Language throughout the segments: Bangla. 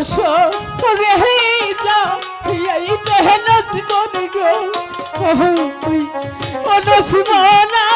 বছর রে যা এই দেহন জীবন গো। অনসিমন আমার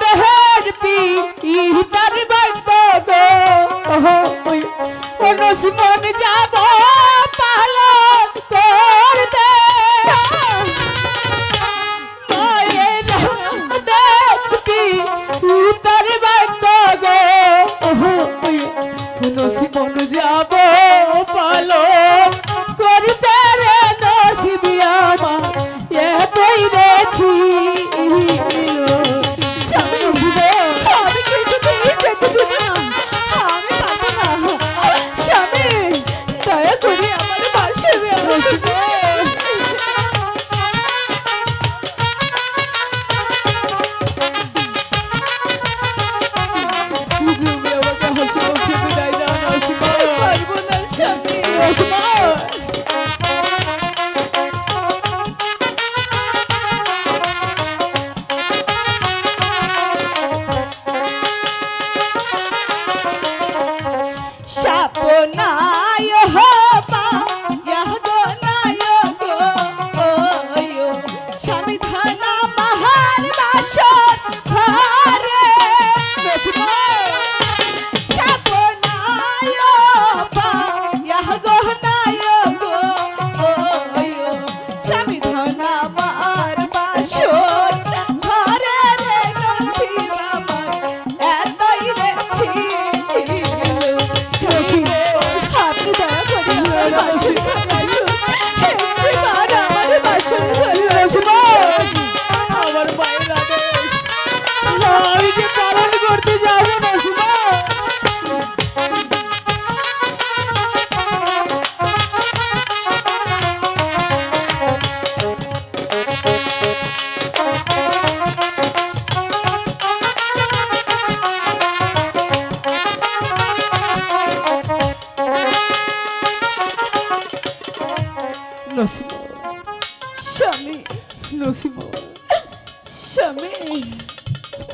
দেহের পিতার বাজব গো কোন সিমন যাব পালন করবে পিতার বাজব গো কোন সিমন যাব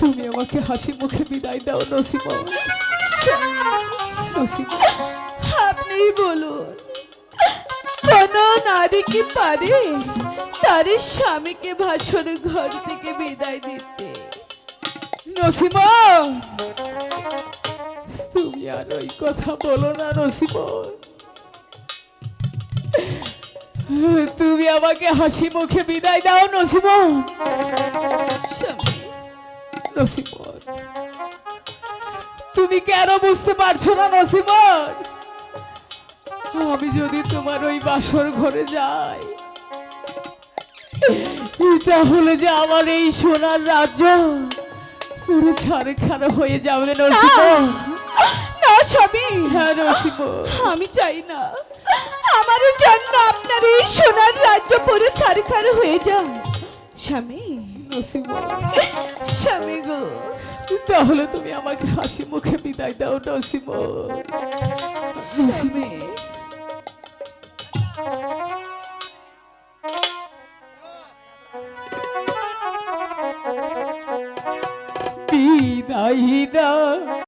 তুমি আমাকে হাসি মুখে বিদায় দাও নসিমা। আপনি বলুন কোন নারী কি পারে তার স্বামীকে ভাসর ঘর থেকে বিদায় দিতে? নসিমা! তুমি আর ওই কথা বলো না নসিমা। তুমি আমাকে হাসি মুখে বিদায় দাও নসিমা। স্বামী তুমি কেন বুঝতে পারছ না নসিমন আমি যদি তোমার ওই বাসর ঘরে যাই তাহলে যে আমার এই সোনার রাজ্য পুরো ছাড়ে খাড়া হয়ে যাবে নসিমন না হ্যাঁ আমি চাই না আমার আপনার এই সোনার রাজ্য পুরো ছাড়খার হয়ে যাও। স্বামী স্বামী গো, তাহলে তুমি আমাকে হাসি মুখে বিদায় দাও স্বামী বিদায় দাও।